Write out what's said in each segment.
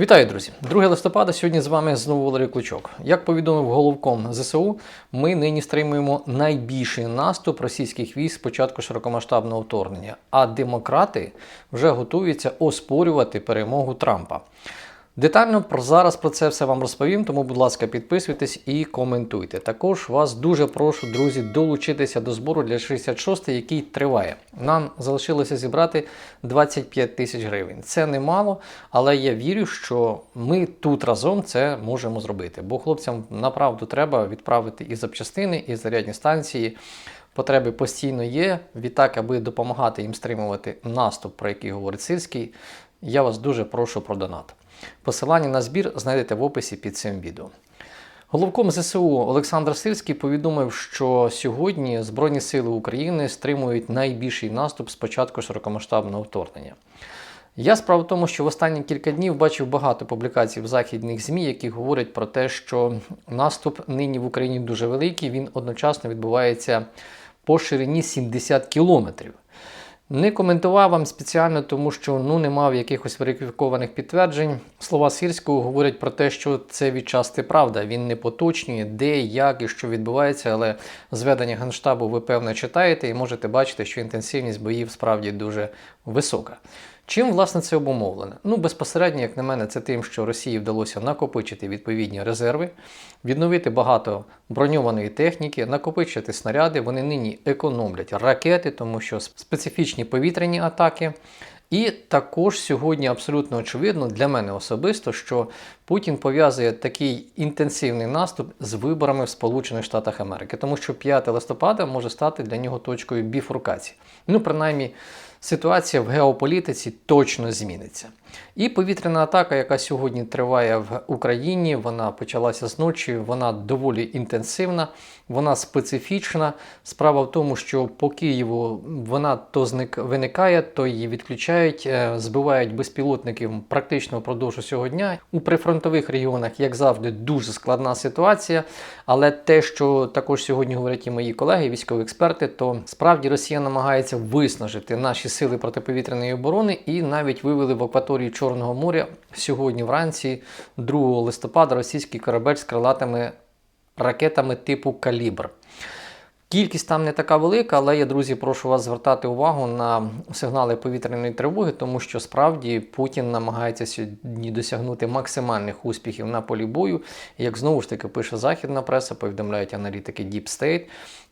Вітаю, друзі! 2 листопада. Сьогодні з вами знову Валерій Кличок. Як повідомив головком ЗСУ, ми нині стримуємо найбільший наступ російських військ з початку широкомасштабного вторгнення, а демократи вже готуються оспорювати перемогу Трампа. Детально про зараз про це все вам розповім, тому, будь ласка, підписуйтесь і коментуйте. Також вас дуже прошу, друзі, долучитися до збору для 66 який триває. Нам залишилося зібрати 25 тисяч гривень. Це немало, але я вірю, що ми тут разом це можемо зробити. Бо хлопцям направду треба відправити і запчастини, і зарядні станції. Потреби постійно є. Відтак, аби допомагати їм стримувати наступ, про який говорить Сирський, я вас дуже прошу про донат. Посилання на збір знайдете в описі під цим відео. Головком ЗСУ Олександр Сирський повідомив, що сьогодні Збройні Сили України стримують найбільший наступ з початку широкомасштабного вторгнення. Я справа в тому, що в останні кілька днів бачив багато публікацій в західних ЗМІ, які говорять про те, що наступ нині в Україні дуже великий, він одночасно відбувається по ширині 70 кілометрів. Не коментував вам спеціально, тому що ну не мав якихось верифікованих підтверджень. Слова Сирського говорять про те, що це відчасти правда. Він не поточнює, де, як і що відбувається, але зведення Генштабу ви певно читаєте і можете бачити, що інтенсивність боїв справді дуже висока. Чим власне це обумовлене? Ну, безпосередньо, як на мене, це тим, що Росії вдалося накопичити відповідні резерви, відновити багато броньованої техніки, накопичити снаряди. Вони нині економлять ракети, тому що специфічні повітряні атаки. І також сьогодні абсолютно очевидно для мене особисто, що Путін пов'язує такий інтенсивний наступ з виборами в Сполучених Штатах Америки, тому що 5 листопада може стати для нього точкою біфуркації. Ну, принаймні, ситуація в геополітиці точно зміниться. І повітряна атака, яка сьогодні триває в Україні, вона почалася зночі, вона доволі інтенсивна, вона специфічна. Справа в тому, що по Києву вона то зник виникає, то її відключають, е, збивають безпілотників практично впродовж усього дня. У прифронтових регіонах, як завжди, дуже складна ситуація. Але те, що також сьогодні говорять і мої колеги, військові експерти, то справді Росія намагається виснажити наші сили протиповітряної оборони і навіть вивели в акваторію Чорного моря сьогодні вранці, 2 листопада, російський корабель з крилатими ракетами типу Калібр. Кількість там не така велика, але я, друзі, прошу вас звертати увагу на сигнали повітряної тривоги, тому що справді Путін намагається сьогодні досягнути максимальних успіхів на полі бою. Як знову ж таки пише західна преса, повідомляють аналітики Deep State,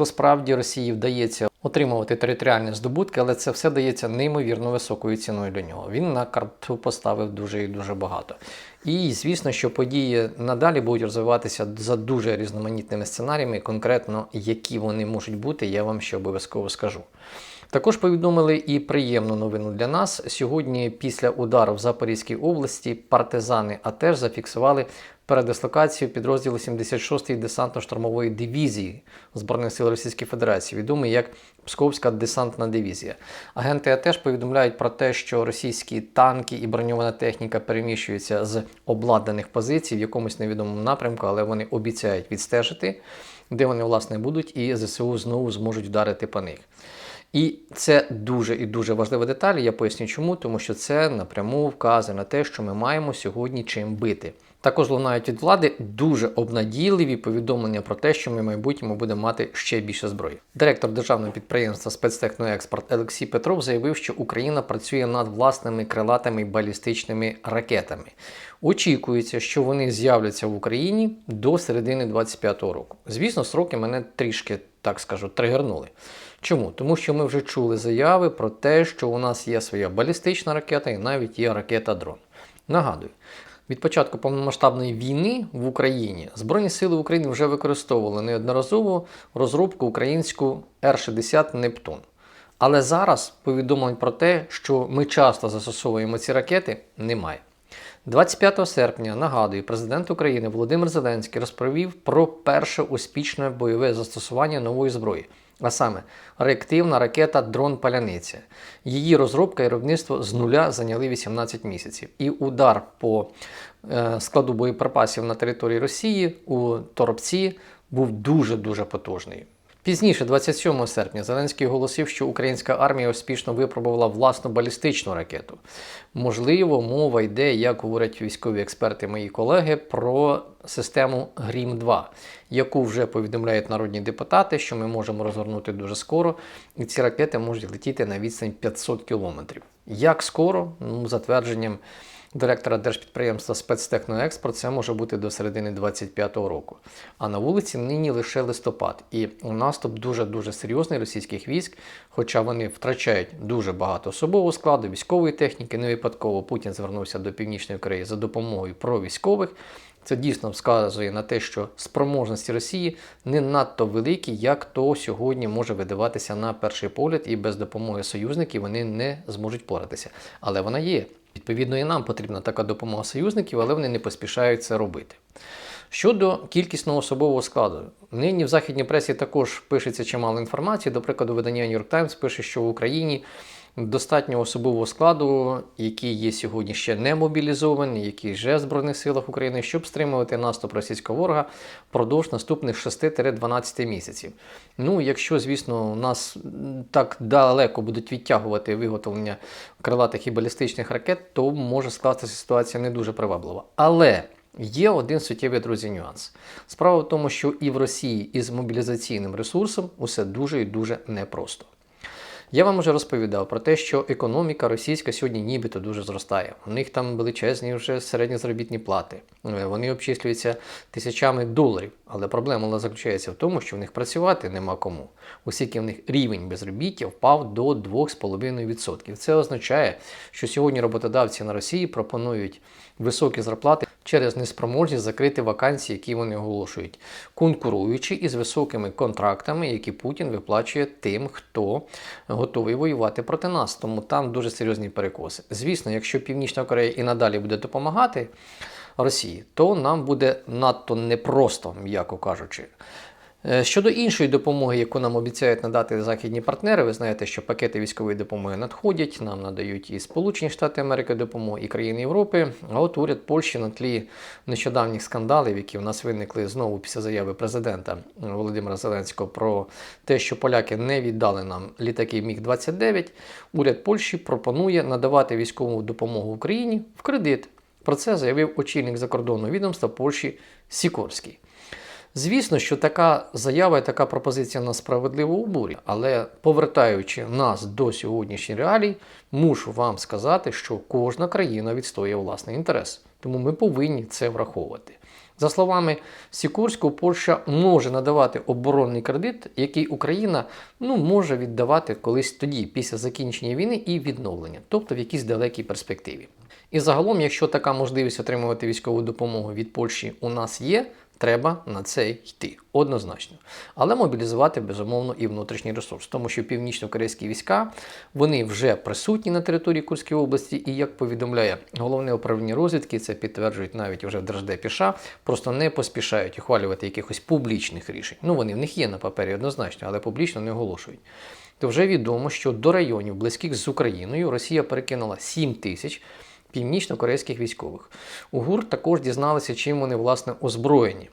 то справді Росії вдається отримувати територіальні здобутки, але це все дається неймовірно високою ціною для нього. Він на карту поставив дуже і дуже багато. І звісно, що події надалі будуть розвиватися за дуже різноманітними сценаріями, конкретно які вони можуть бути, я вам ще обов'язково скажу. Також повідомили і приємну новину для нас. Сьогодні, після удару в Запорізькій області, партизани АТЕШ зафіксували передислокацію підрозділу 76-ї десантно-штурмової дивізії Збройних сил Російської Федерації, відомий як Псковська десантна дивізія. Агенти АТЕШ повідомляють про те, що російські танки і броньована техніка переміщуються з обладнаних позицій в якомусь невідомому напрямку, але вони обіцяють відстежити, де вони власне будуть, і ЗСУ знову зможуть вдарити по них. І це дуже і дуже важлива деталь. Я поясню, чому, тому що це напряму вказує на те, що ми маємо сьогодні чим бити. Також лунають від влади дуже обнадійливі повідомлення про те, що ми в майбутньому будемо мати ще більше зброї. Директор державного підприємства спецтехноекспорт Олексій Петров заявив, що Україна працює над власними крилатими балістичними ракетами. Очікується, що вони з'являться в Україні до середини 2025 року. Звісно, сроки мене трішки, так скажу, тригернули. Чому? Тому що ми вже чули заяви про те, що у нас є своя балістична ракета і навіть є ракета-дрон. Нагадую, від початку повномасштабної війни в Україні Збройні сили України вже використовували неодноразово розробку українську Р-60 Нептун. Але зараз повідомлень про те, що ми часто застосовуємо ці ракети, немає. 25 серпня, нагадую, президент України Володимир Зеленський розповів про перше успішне бойове застосування нової зброї а саме реактивна ракета Дрон Паляниця. Її розробка і виробництво з нуля зайняли 18 місяців. І удар по е, складу боєприпасів на території Росії у Торопці був дуже-дуже потужний. Пізніше, 27 серпня, Зеленський оголосив, що українська армія успішно випробувала власну балістичну ракету. Можливо, мова йде, як говорять військові експерти, мої колеги, про систему Грім 2 яку вже повідомляють народні депутати, що ми можемо розгорнути дуже скоро, і ці ракети можуть летіти на відстань 500 кілометрів. Як скоро? Ну, за твердженням директора держпідприємства спецтехноекспорт, це може бути до середини 25-го року. А на вулиці нині лише листопад. І наступ дуже-дуже серйозний російських військ, хоча вони втрачають дуже багато особового складу, військової техніки. Не випадково Путін звернувся до Північної Кореї за допомогою про військових. Це дійсно вказує на те, що спроможності Росії не надто великі, як то сьогодні може видаватися на перший погляд, і без допомоги союзників вони не зможуть поратися. Але вона є. Відповідно, і нам потрібна така допомога союзників, але вони не поспішають це робити. Щодо кількісного особового складу, нині в західній пресі також пишеться чимало інформації. До прикладу, видання New York Times пише, що в Україні достатньо особового складу, який є сьогодні ще не мобілізований, який вже в Збройних силах України, щоб стримувати наступ російського ворога впродовж наступних 6-12 місяців. Ну, якщо, звісно, нас так далеко будуть відтягувати виготовлення крилатих і балістичних ракет, то може скластися ситуація не дуже приваблива. Але Є один суттєвий друзі нюанс. Справа в тому, що і в Росії із мобілізаційним ресурсом усе дуже і дуже непросто. Я вам вже розповідав про те, що економіка російська сьогодні нібито дуже зростає. У них там величезні вже середні заробітні плати. Е, Вони обчислюються тисячами доларів. Але проблема заключається в тому, що в них працювати нема кому. Оскільки в них рівень безробіття впав до 2,5%. Це означає, що сьогодні роботодавці на Росії пропонують високі зарплати через неспроможність закрити вакансії, які вони оголошують, конкуруючи із високими контрактами, які Путін виплачує тим, хто готовий воювати проти нас. Тому там дуже серйозні перекоси. Звісно, якщо Північна Корея і надалі буде допомагати Росії, то нам буде надто непросто, м'яко кажучи. Е, Щодо іншої допомоги, яку нам обіцяють надати західні партнери, ви знаєте, що пакети військової допомоги надходять, нам надають і Сполучені Штати Америки допомогу, і країни Європи. А от уряд Польщі на тлі нещодавніх скандалів, які в нас виникли знову після заяви президента Володимира Зеленського про те, що поляки не віддали нам літаки Міг-29, уряд Польщі пропонує надавати військову допомогу Україні в кредит. Про це заявив очільник закордонного відомства Польщі Сікорський. Звісно, що така заява і така пропозиція нас справедливо обурює, але повертаючи нас до сьогоднішніх реалій, мушу вам сказати, що кожна країна відстоює власний інтерес, тому ми повинні це враховувати. За словами Сікорського, Польща може надавати оборонний кредит, який Україна ну, може віддавати колись тоді, після закінчення війни і відновлення, тобто в якійсь далекій перспективі. І загалом, якщо така можливість отримувати військову допомогу від Польщі у нас є, треба на це йти однозначно. Але мобілізувати безумовно і внутрішній ресурс, тому що північно-корейські війська вони вже присутні на території Курської області, і як повідомляє головне управління розвідки, це підтверджують навіть вже в Держдепі США, просто не поспішають ухвалювати якихось публічних рішень. Ну вони в них є на папері однозначно, але публічно не оголошують. То вже відомо, що до районів близьких з Україною Росія перекинула 7 тисяч північно-корейських військових. У ГУР також дізналися, чим вони власне озброєні.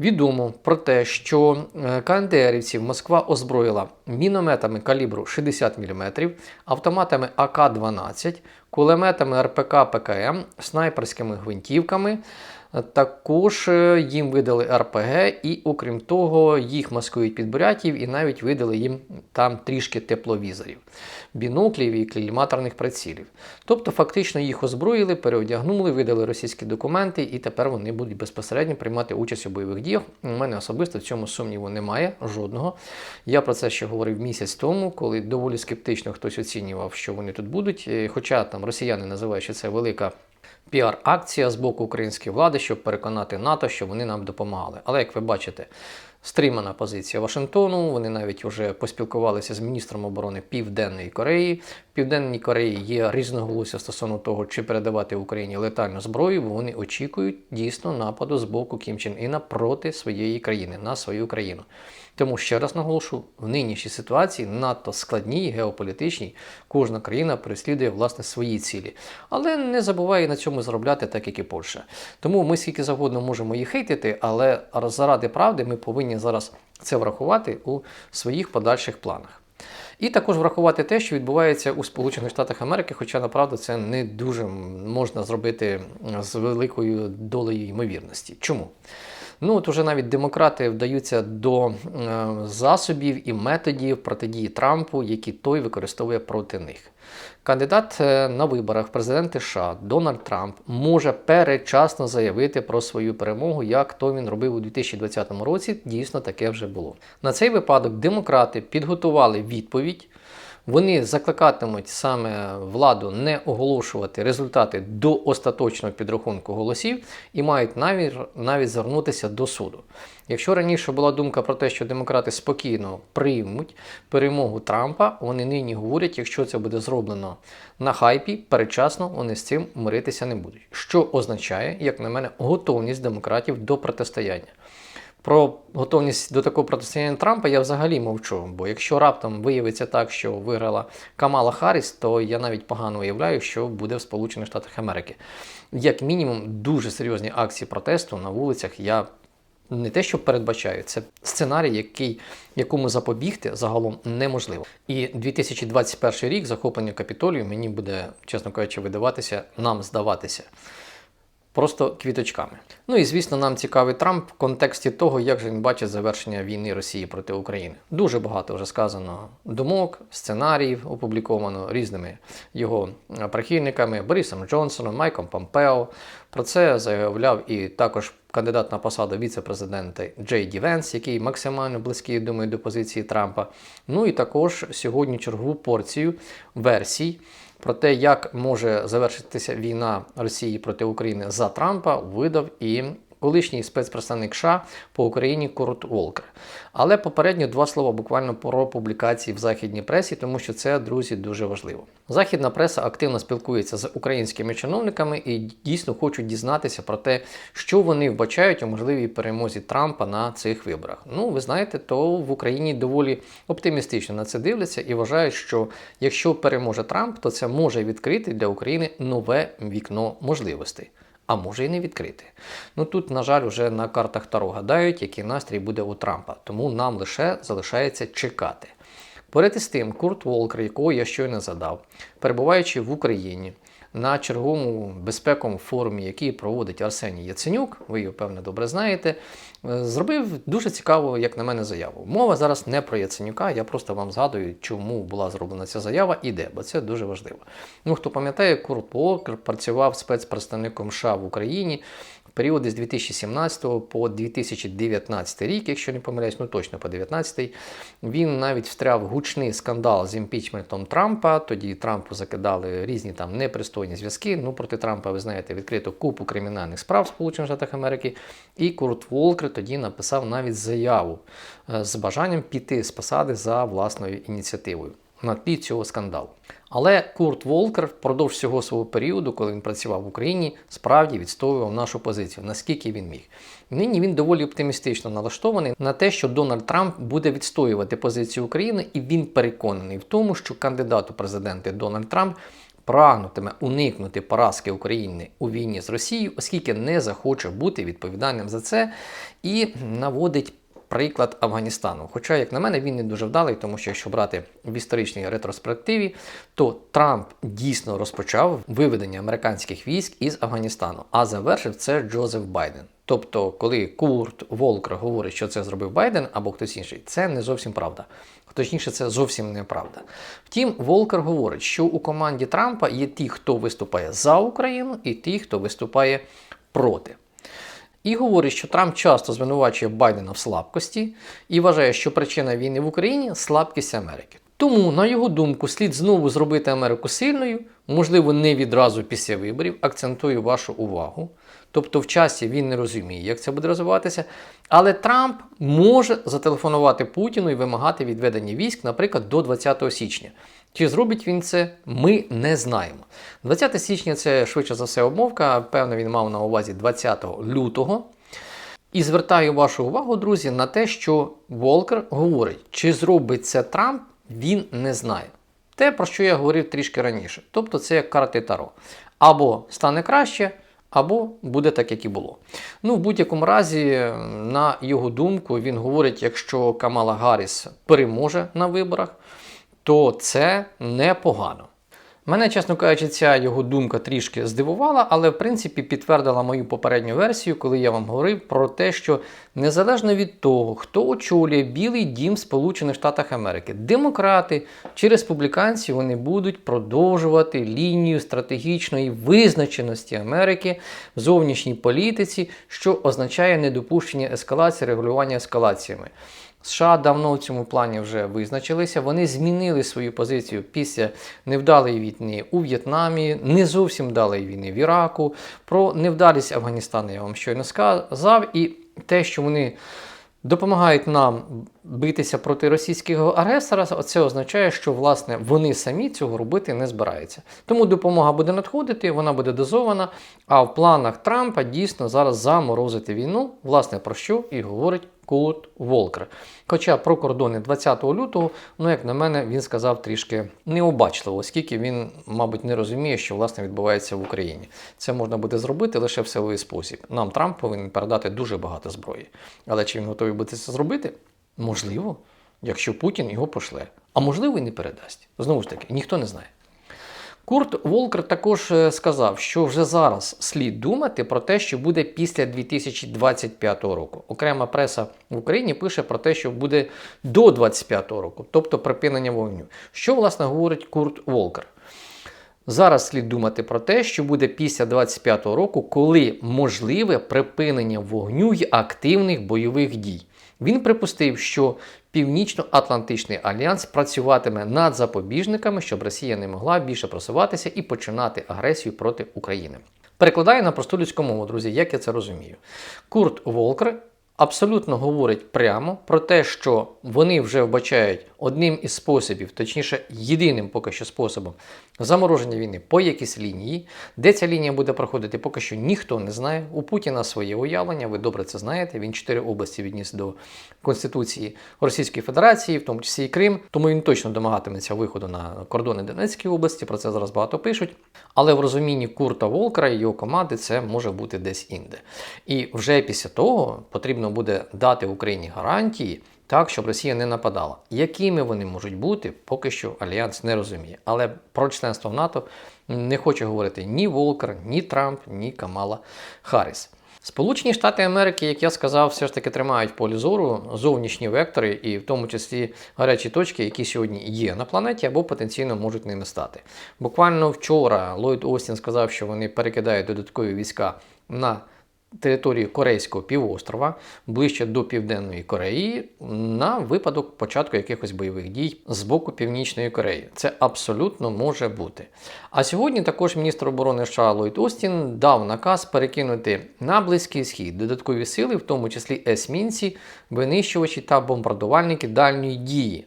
Відомо про те, що е, КНДРівців Москва озброїла мінометами калібру 60 мм, автоматами АК-12, кулеметами РПК ПКМ, снайперськими гвинтівками. Також е, їм видали РПГ, і, окрім того, їх маскують під бурятів і навіть видали їм там трішки тепловізорів, біноклів і кліматорних прицілів. Тобто, фактично їх озброїли, переодягнули, видали російські документи, і тепер вони будуть безпосередньо приймати участь у бойових діях. У мене особисто в цьому сумніву немає жодного. Я про це ще говорив місяць тому, коли доволі скептично хтось оцінював, що вони тут будуть. Е, Хоча там росіяни називають, що це велика піар-акція з боку української влади, щоб переконати НАТО, що вони нам допомагали. Але як ви бачите, стримана позиція Вашингтону. Вони навіть вже поспілкувалися з міністром оборони Південної Кореї. В Південній Кореї є різноголосся стосовно того, чи передавати Україні летальну зброю, бо вони очікують дійсно нападу з боку Кім Чен Іна проти своєї країни на свою країну. Тому ще раз наголошу, в нинішній ситуації надто складній, геополітичній, кожна країна переслідує власне свої цілі, але не забуває на цьому заробляти, так як і Польща. Тому ми скільки завгодно можемо їх хейтити, але заради правди ми повинні зараз це врахувати у своїх подальших планах. І також врахувати те, що відбувається у Сполучених Штатах Америки, хоча направду це не дуже можна зробити з великою долею ймовірності. Чому? Ну, от уже навіть демократи вдаються до е, засобів і методів протидії Трампу, які той використовує проти них. Кандидат е, на виборах президенти США Дональд Трамп може передчасно заявити про свою перемогу, як то він робив у 2020 році. Дійсно, таке вже було. На цей випадок демократи підготували відповідь. Вони закликатимуть саме владу не оголошувати результати до остаточного підрахунку голосів і мають навіть, навіть звернутися до суду. Якщо раніше була думка про те, що демократи спокійно приймуть перемогу Трампа, вони нині говорять, якщо це буде зроблено на хайпі, передчасно вони з цим миритися не будуть. Що означає, як на мене, готовність демократів до протистояння. Про готовність до такого протистояння Трампа я взагалі мовчу. Бо якщо раптом виявиться так, що виграла Камала Харріс, то я навіть погано уявляю, що буде в Сполучених Штатах Америки. Як мінімум, дуже серйозні акції протесту на вулицях я не те, що передбачаю, це сценарій, який, якому запобігти загалом неможливо. І 2021 рік захоплення капітолію мені буде, чесно кажучи, видаватися, нам здаватися просто квіточками. Ну і звісно, нам цікавий Трамп в контексті того, як же він бачить завершення війни Росії проти України. Дуже багато вже сказано думок, сценаріїв опубліковано різними його прихильниками Борисом Джонсоном, Майком Помпео. Про це заявляв і також кандидат на посаду віце-президента Джей Ді Венс, який максимально близький, думаю, до позиції Трампа. Ну і також сьогодні чергову порцію версій про те, як може завершитися війна Росії проти України за Трампа, видав і колишній спецпредставник США по Україні Курт Волкер. Але попередньо два слова буквально про публікації в західній пресі, тому що це, друзі, дуже важливо. Західна преса активно спілкується з українськими чиновниками і дійсно хочуть дізнатися про те, що вони вбачають у можливій перемозі Трампа на цих виборах. Ну, ви знаєте, то в Україні доволі оптимістично на це дивляться і вважають, що якщо переможе Трамп, то це може відкрити для України нове вікно можливостей а може і не відкрити. Ну тут, на жаль, вже на картах Таро гадають, який настрій буде у Трампа, тому нам лише залишається чекати. Поряд із тим, Курт Волкер, якого я щойно задав, перебуваючи в Україні на черговому безпековому форумі, який проводить Арсеній Яценюк, ви його певне добре знаєте, е, зробив дуже цікаву, як на мене, заяву. Мова зараз не про Яценюка, я просто вам згадую, чому була зроблена ця заява і де, бо це дуже важливо. Ну, хто пам'ятає, Курт Уокер працював спецпредставником США в Україні періоди з 2017 по 2019 рік, якщо не помиляюсь, ну точно по 2019, він навіть встряв гучний скандал з імпічментом Трампа. Тоді Трампу закидали різні там непристойні зв'язки. Ну проти Трампа, ви знаєте, відкрито купу кримінальних справ Сполучених Штатах Америки. І Курт Волкер тоді написав навіть заяву е, з бажанням піти з посади за власною ініціативою на тлі цього скандалу. Але Курт Волкер впродовж всього свого періоду, коли він працював в Україні, справді відстоював нашу позицію, наскільки він міг. Нині він доволі оптимістично налаштований на те, що Дональд Трамп буде відстоювати позицію України, і він переконаний в тому, що кандидат у президенти Дональд Трамп. Прагнутиме уникнути поразки України у війні з Росією, оскільки не захоче бути відповідальним за це, і наводить приклад Афганістану. Хоча, як на мене, він не дуже вдалий, тому що якщо брати в історичній ретроспективі, то Трамп дійсно розпочав виведення американських військ із Афганістану, а завершив це Джозеф Байден. Тобто, коли Курт Волкер говорить, що це зробив Байден або хтось інший, це не зовсім правда. Точніше, це зовсім неправда. Втім, Волкер говорить, що у команді Трампа є ті, хто виступає за Україну, і ті, хто виступає проти. І говорить, що Трамп часто звинувачує Байдена в слабкості і вважає, що причина війни в Україні слабкість Америки. Тому, на його думку, слід знову зробити Америку сильною, можливо, не відразу після виборів, акцентую вашу увагу. Тобто в часі він не розуміє, як це буде розвиватися. Але Трамп може зателефонувати Путіну і вимагати відведення військ, наприклад, до 20 січня. Чи зробить він це, ми не знаємо. 20 січня це швидше за все обмовка. Певно, він мав на увазі 20 лютого. І звертаю вашу увагу, друзі, на те, що Волкер говорить, чи зробить це Трамп, він не знає. Те, про що я говорив трішки раніше. Тобто це як карти Таро. Або стане краще, або буде так, як і було. Ну, в будь-якому разі, на його думку, він говорить, якщо Камала Гарріс переможе на виборах, то це непогано. Мене, чесно кажучи, ця його думка трішки здивувала, але в принципі підтвердила мою попередню версію, коли я вам говорив про те, що незалежно від того, хто очолює Білий дім Сполучених Штатів Америки, демократи чи республіканці вони будуть продовжувати лінію стратегічної визначеності Америки в зовнішній політиці, що означає недопущення ескалації, регулювання ескалаціями. США давно в цьому плані вже визначилися. Вони змінили свою позицію після невдалої війни у В'єтнамі, не зовсім вдалої війни в Іраку. Про невдалість Афганістану я вам щойно сказав, і те, що вони допомагають нам битися проти російського агресора, це означає, що власне вони самі цього робити не збираються. Тому допомога буде надходити, вона буде дозована. А в планах Трампа дійсно зараз заморозити війну, власне про що і говорить Курт Волкер. Хоча про кордони 20 лютого, ну як на мене, він сказав трішки необачливо, оскільки він, мабуть, не розуміє, що власне відбувається в Україні. Це можна буде зробити лише в силовий спосіб. Нам Трамп повинен передати дуже багато зброї. Але чи він готовий буде це зробити? Можливо, якщо Путін його пошле. А можливо, і не передасть. Знову ж таки, ніхто не знає. Курт Волкер також е, сказав, що вже зараз слід думати про те, що буде після 2025 року. Окрема преса в Україні пише про те, що буде до 2025 року, тобто припинення вогню. Що власне говорить Курт Волкер? Зараз слід думати про те, що буде після 25 року, коли можливе припинення вогню й активних бойових дій. Він припустив, що Північно-Атлантичний альянс працюватиме над запобіжниками, щоб Росія не могла більше просуватися і починати агресію проти України. Перекладаю на просту людську мову, друзі, як я це розумію. Курт Волкер абсолютно говорить прямо про те, що вони вже вбачають одним із способів, точніше, єдиним поки що способом замороження війни по якійсь лінії. Де ця лінія буде проходити, поки що ніхто не знає. У Путіна своє уявлення, ви добре це знаєте. Він чотири області відніс до Конституції Російської Федерації, в тому числі і Крим. Тому він точно домагатиметься виходу на кордони Донецької області. Про це зараз багато пишуть. Але в розумінні Курта Волкера і його команди це може бути десь інде. І вже після того потрібно буде дати Україні гарантії. Так, щоб Росія не нападала. Якими вони можуть бути, поки що Альянс не розуміє. Але про членство в НАТО не хоче говорити ні Волкер, ні Трамп, ні Камала Харріс. Сполучені Штати Америки, як я сказав, все ж таки тримають полі зору зовнішні вектори, і в тому числі гарячі точки, які сьогодні є на планеті або потенційно можуть ними стати. Буквально вчора Ллойд Остін сказав, що вони перекидають додаткові війська на території Корейського півострова ближче до Південної Кореї на випадок початку якихось бойових дій з боку Північної Кореї. Це абсолютно може бути. А сьогодні також міністр оборони США Ллойд Остін дав наказ перекинути на Близький Схід додаткові сили, в тому числі есмінці, винищувачі та бомбардувальники дальньої дії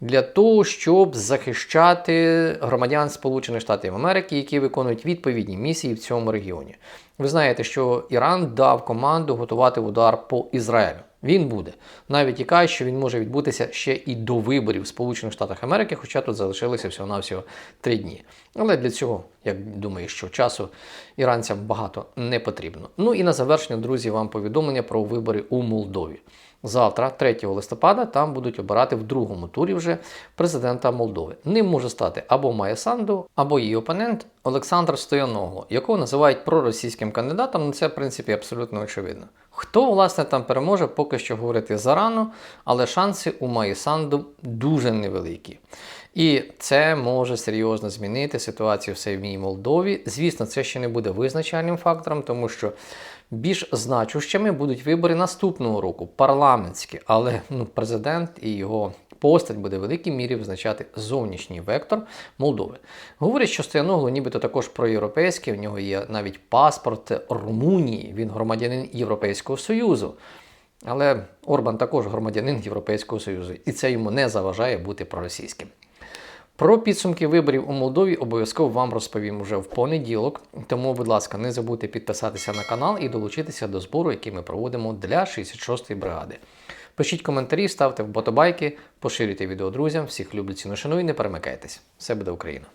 для того, щоб захищати громадян Сполучених Штатів Америки, які виконують відповідні місії в цьому регіоні. Ви знаєте, що Іран дав команду готувати удар по Ізраїлю. Він буде. Навіть і каже, що він може відбутися ще і до виборів Сполучених Штатах Америки, хоча тут залишилося всього-навсього три дні. Але для цього, я думаю, що часу іранцям багато не потрібно. Ну і на завершення, друзі, вам повідомлення про вибори у Молдові. Завтра, 3 листопада, там будуть обирати в другому турі вже президента Молдови. Ним може стати або Майя Санду, або її опонент Олександр Стояногло, якого називають проросійським кандидатом. Ну це, в принципі, абсолютно очевидно. Хто, власне, там переможе, поки що говорити зарано, але шанси у Майї Санду дуже невеликі. І це може серйозно змінити ситуацію в самій Молдові. Звісно, це ще не буде визначальним фактором, тому що більш значущими будуть вибори наступного року, парламентські, але ну, президент і його постать буде в великій мірі визначати зовнішній вектор Молдови. Говорять, що Стояногло нібито також проєвропейський, в нього є навіть паспорт Румунії, він громадянин Європейського Союзу. Але Орбан також громадянин Європейського Союзу, і це йому не заважає бути проросійським. Про підсумки виборів у Молдові обов'язково вам розповім уже в понеділок. Тому, будь ласка, не забудьте підписатися на канал і долучитися до збору, який ми проводимо для 66-ї бригади. Пишіть коментарі, ставте вботобайки, поширюйте відео друзям. Всіх люблю ціну шану і не перемикайтесь. Все буде Україна!